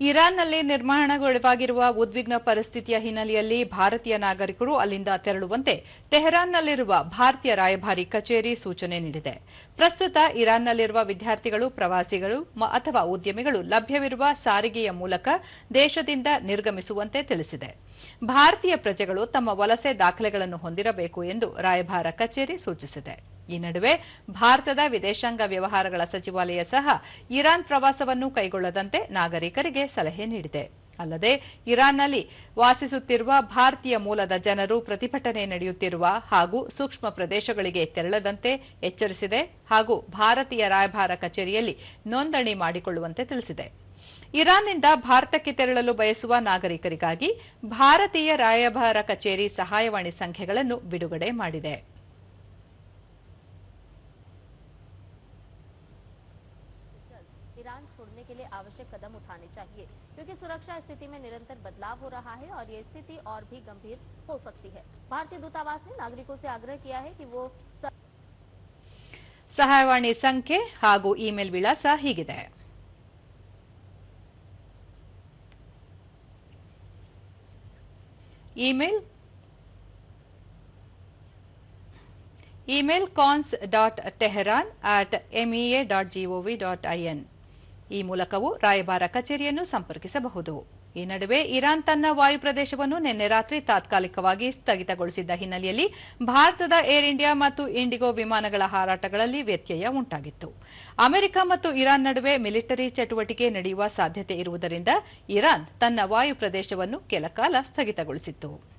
ಇರಾನ್ನಲ್ಲಿ ನಿರ್ಮಾಣಗೊಳವಾಗಿರುವ ಉದ್ವಿಗ್ನ ಪರಿಸ್ಥಿತಿಯ ಹಿನ್ನೆಲೆಯಲ್ಲಿ ಭಾರತೀಯ ನಾಗರಿಕರು ಅಲ್ಲಿಂದ ತೆರಳುವಂತೆ ಟೆಹರಾನ್ನಲ್ಲಿರುವ ಭಾರತೀಯ ರಾಯಭಾರಿ ಕಚೇರಿ ಸೂಚನೆ ನೀಡಿದೆ. ಪ್ರಸ್ತುತ ಇರಾನ್ನಲ್ಲಿರುವ ವಿದ್ಯಾರ್ಥಿಗಳು, ಪ್ರವಾಸಿಗಳು ಅಥವಾ ಉದ್ಯಮಿಗಳು ಲಭ್ಯವಿರುವ ಸಾರಿಗೆಯ ಮೂಲಕ ದೇಶದಿಂದ ನಿರ್ಗಮಿಸುವಂತೆ ತಿಳಿಸಿದೆ. ಭಾರತೀಯ ಪ್ರಜೆಗಳು ತಮ್ಮ ವಲಸೆ ದಾಖಲೆಗಳನ್ನು ಹೊಂದಿರಬೇಕು ಎಂದು ರಾಯಭಾರ ಕಚೇರಿ ಸೂಚಿಸಿದೆ. ಈ ನಡುವೆ ಭಾರತದ ವಿದೇಶಾಂಗ ವ್ಯವಹಾರಗಳ ಸಚಿವಾಲಯ ಸಹ ಇರಾನ್ ಪ್ರವಾಸವನ್ನು ಕೈಗೊಳ್ಳದಂತೆ ನಾಗರಿಕರಿಗೆ ಸಲಹೆ ನೀಡಿದೆ. ಅಲ್ಲದೆ ಇರಾನ್ನಲ್ಲಿ ವಾಸಿಸುತ್ತಿರುವ ಭಾರತೀಯ ಮೂಲದ ಜನರು ಪ್ರತಿಭಟನೆ ನಡೆಯುತ್ತಿರುವ ಹಾಗೂ ಸೂಕ್ಷ್ಮ ಪ್ರದೇಶಗಳಿಗೆ ತೆರಳದಂತೆ ಎಚ್ಚರಿಸಿದೆ ಹಾಗೂ ಭಾರತೀಯ ರಾಯಭಾರ ಕಚೇರಿಯಲ್ಲಿ ನೋಂದಣಿ ಮಾಡಿಕೊಳ್ಳುವಂತೆ ತಿಳಿಸಿದೆ. ಇರಾನ್ನಿಂದ ಭಾರತಕ್ಕೆ ತೆರಳಲು ಬಯಸುವ ನಾಗರಿಕರಿಗಾಗಿ ಭಾರತೀಯ ರಾಯಭಾರ ಕಚೇರಿ ಸಹಾಯವಾಣಿ ಸಂಖ್ಯೆಗಳನ್ನು ಬಿಡುಗಡೆ ಮಾಡಿದೆ. ईरान छोड़ने के लिए आवश्यक कदम उठाने चाहिए क्योंकि सुरक्षा स्थिति में निरंतर बदलाव हो रहा है और ये स्थिति और भी गंभीर हो सकती है भारतीय दूतावास ने नागरिकों से आग्रह किया है कि वो स- ಸಹಾಯವಾಣಿ ಸಂಖ್ಯೆ ಹಾಗೂ ಇಮೇಲ್ ವಿಳಾಸ ಹೀಗಿದೆ email email cons dot Tehran at MEA dot GOV dot IN ಈ ಮೂಲಕವೂ ರಾಯಭಾರ ಕಚೇರಿಯನ್ನು ಸಂಪರ್ಕಿಸಬಹುದು. ಈ ನಡುವೆ ಇರಾನ್ ತನ್ನ ವಾಯು ಪ್ರದೇಶವನ್ನು ನಿನ್ನೆ ರಾತ್ರಿ ತಾತ್ಕಾಲಿಕವಾಗಿ ಸ್ಥಗಿತಗೊಳಿಸಿದ್ದ ಹಿನ್ನೆಲೆಯಲ್ಲಿ ಭಾರತದ ಏರ್ ಇಂಡಿಯಾ ಮತ್ತು ಇಂಡಿಗೋ ವಿಮಾನಗಳ ಹಾರಾಟಗಳಲ್ಲಿ ವ್ಯತ್ಯಯ ಉಂಟಾಗಿತ್ತು. ಅಮೆರಿಕ ಮತ್ತು ಇರಾನ್ ನಡುವೆ ಮಿಲಿಟರಿ ಚಟುವಟಿಕೆ ನಡೆಯುವ ಸಾಧ್ಯತೆ ಇರುವುದರಿಂದ ಇರಾನ್ ತನ್ನ ವಾಯು ಪ್ರದೇಶವನ್ನು ಕೆಲಕಾಲ ಸ್ಥಗಿತಗೊಳಿಸಿತ್ತು.